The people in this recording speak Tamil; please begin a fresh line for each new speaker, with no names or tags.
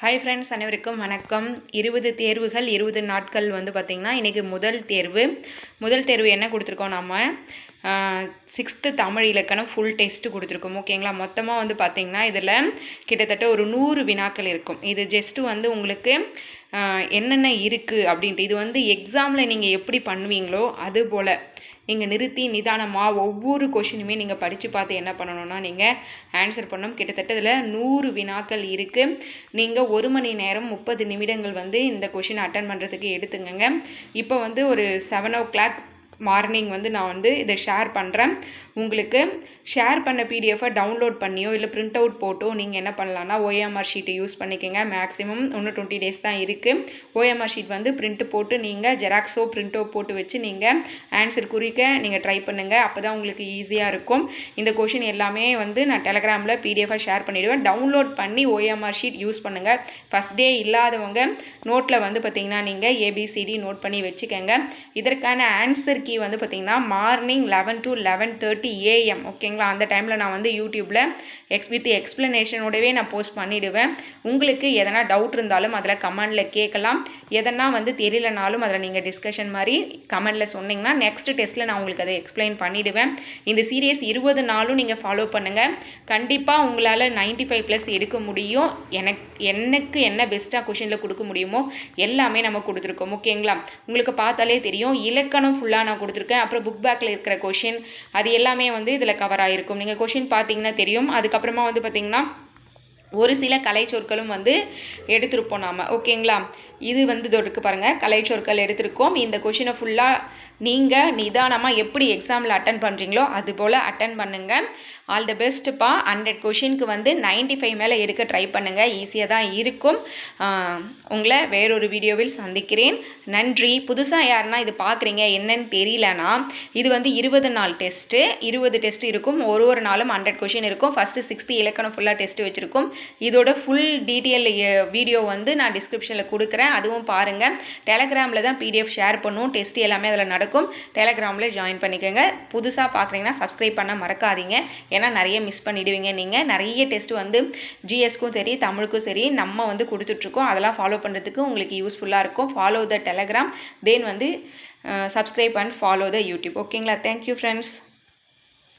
ஹாய் ஃப்ரெண்ட்ஸ் அனைவருக்கும் வணக்கம். இருபது தேர்வுகள் இருபது நாட்கள் வந்து பார்த்திங்கன்னா இன்றைக்கி முதல் தேர்வு. முதல் தேர்வு என்ன கொடுத்துருக்கோம் நம்ம சிக்ஸ்த்து தமிழ் இலக்கணம் ஃபுல் டெஸ்ட்டு கொடுத்துருக்கோம். ஓகேங்களா? மொத்தமாக வந்து பார்த்திங்கன்னா இதில் கிட்டத்தட்ட ஒரு நூறு வினாக்கள் இருக்கும். இது ஜஸ்ட்டு வந்து உங்களுக்கு என்னென்ன இருக்குது அப்படின்ட்டு. இது வந்து எக்ஸாமில் நீங்கள் எப்படி பண்ணுவீங்களோ அது போல் நீங்கள் நிறுத்தி நிதானமாக ஒவ்வொரு கொஷினுமே நீங்கள் படித்து பார்த்து என்ன பண்ணணும்னா நீங்கள் ஆன்சர் பண்ணணும். கிட்டத்தட்ட இதில் நூறு வினாக்கள் இருக்குது நீங்கள் ஒரு மணி நேரம் முப்பது நிமிடங்கள் வந்து இந்த கொஷின் அட்டன் பண்ணுறதுக்கு எடுத்துங்கங்க இப்போ வந்து ஒரு செவன் ஓ கிளாக் மார்னிங் வந்து நான் வந்து இதை ஷேர் பண்ணுறேன் உங்களுக்கு ஷேர் பண்ண பிடிஎஃபை டவுன்லோட் பண்ணியோ இல்லை பிரிண்ட் அவுட் போட்டோ நீங்கள் என்ன பண்ணலான்னா ஓஎம்ஆர் ஷீட்டை யூஸ் பண்ணிக்கோங்க. மேக்ஸிமம் ஒன்று டுவெண்ட்டி டேஸ் தான் இருக்குது ஓஎம்ஆர் ஷீட் வந்து பிரிண்ட்டு போட்டு நீங்கள் ஜெராக்ஸோ பிரிண்டோ போட்டு வச்சு நீங்கள் ஆன்சர் குறிக்க நீங்கள் ட்ரை பண்ணுங்கள் அப்போ தான் உங்களுக்கு ஈஸியாக இருக்கும். இந்த கொஷின் எல்லாமே வந்து நான் டெலகிராமில் பிடிஎஃபாக ஷேர் பண்ணிவிடுவேன் டவுன்லோட் பண்ணி ஓஎம்ஆர் ஷீட் யூஸ் பண்ணுங்கள் ஃபஸ்ட் டே இல்லாதவங்க நோட்டில் வந்து பார்த்தீங்கன்னா நீங்கள் ஏபிசிடி நோட் பண்ணி வச்சுக்கோங்க. இதற்கான ஆன்சர் கீ வந்து பார்த்தீங்கன்னா morning eleven to eleven thirty AM ஓகேங்களா அந்த டைமில் நான் வந்து யூடியூப்பில் எக்ஸ் வித் எக்ஸ்ப்ளனேஷனோடவே நான் போஸ்ட் பண்ணிவிடுவேன் உங்களுக்கு எதனா டவுட் இருந்தாலும் அதில் கமெண்டில் கேட்கலாம். எதனா வந்து தெரியலனாலும் அதில் நீங்கள் டிஸ்கஷன் மாதிரி கமெண்டில் சொன்னீங்கன்னா நெக்ஸ்ட் டெஸ்ட்டில் நான் உங்களுக்கு அதை எக்ஸ்பிளைன் பண்ணிவிடுவேன் இந்த சீரியஸ் இருபது நாளும் நீங்கள் ஃபாலோ பண்ணுங்கள் கண்டிப்பாக உங்களால் 95 ஃபைவ் ப்ளஸ் எடுக்க முடியும். எனக்கு எனக்கு என்ன பெஸ்ட்டாக கொஷினில் கொடுக்க முடியுமோ எல்லாமே நம்ம கொடுத்துருக்கோம் ஓகேங்களா உங்களுக்கு பார்த்தாலே தெரியும். இலக்கணம் ஃபுல்லாக நான் கொடுத்துருக்கேன். அப்புறம் புக் பேக்கில் இருக்கிற கொஷின் அது எல்லாமே வந்து இதில் கவர் ஆகிருக்கும் நீங்கள் கொஷின் பார்த்தீங்கன்னா தெரியும். அதுக்கப்புறமா வந்து பார்த்தீங்கன்னா ஒரு சில கலைச்சொற்களும் வந்து எடுத்திருப்போம் நாம். ஓகேங்களா? இது வந்து இதோ பாருங்கள் பாருங்கள் கலைச்சொற்கள் எடுத்திருக்கோம். இந்த கொஷினை ஃபுல்லாக நீங்கள் நிதானமாக எப்படி எக்ஸாமில் அட்டன் பண்ணுறீங்களோ அது போல் அட்டன் பண்ணுங்கள் ஆல் தி பெஸ்ட்டுப்பா ஹண்ட்ரட் கொஷினுக்கு வந்து 95 ஃபைவ் மேலே எடுக்க ட்ரை பண்ணுங்கள் ஈஸியாக தான் இருக்கும். உங்களை வேறொரு வீடியோவில் சந்திக்கிறேன். நன்றி. புதுசாக யாருன்னா இது பார்க்குறீங்க என்னன்னு தெரியலனா இது வந்து இருபது நாள் டெஸ்ட்டு இருபது டெஸ்ட் இருக்கும். ஒரு ஒரு நாளும் ஹண்ட்ரட் கொஷின் இருக்கும். ஃபஸ்ட்டு சிக்ஸ்த்து இலக்கணம் ஃபுல்லாக டெஸ்ட்டு வச்சுருக்கோம். இதோட ஃபுல் டீட்டெயில் வீடியோ வந்து நான் டிஸ்கிரிப்ஷனில் கொடுக்குறேன். அதுவும் பாருங்கள் டெலகிராமில் தான் பிடிஎஃப் ஷேர் பண்ணுவோம் டெஸ்ட் எல்லாமே அதில் நடக்கும். டெலகிராமில் ஜாயின் பண்ணிக்கோங்க. புதுசாக பார்க்குறீங்கன்னா சப்ஸ்கிரைப் பண்ண மறக்காதீங்க. ஏன்னா நிறைய மிஸ் பண்ணிடுவீங்க நீங்கள் நிறைய டெஸ்ட் வந்து ஜிஎஸ்க்கும் சரி தமிழுக்கும் சரி நம்ம வந்து கொடுத்துட்ருக்கோம். அதெல்லாம் ஃபாலோ பண்ணுறதுக்கு உங்களுக்கு யூஸ்ஃபுல்லாக இருக்கும். ஃபாலோ த டெலகிராம் தென் வந்து subscribe and follow the YouTube ஓகேங்களா தேங்க்யூ ஃப்ரெண்ட்ஸ்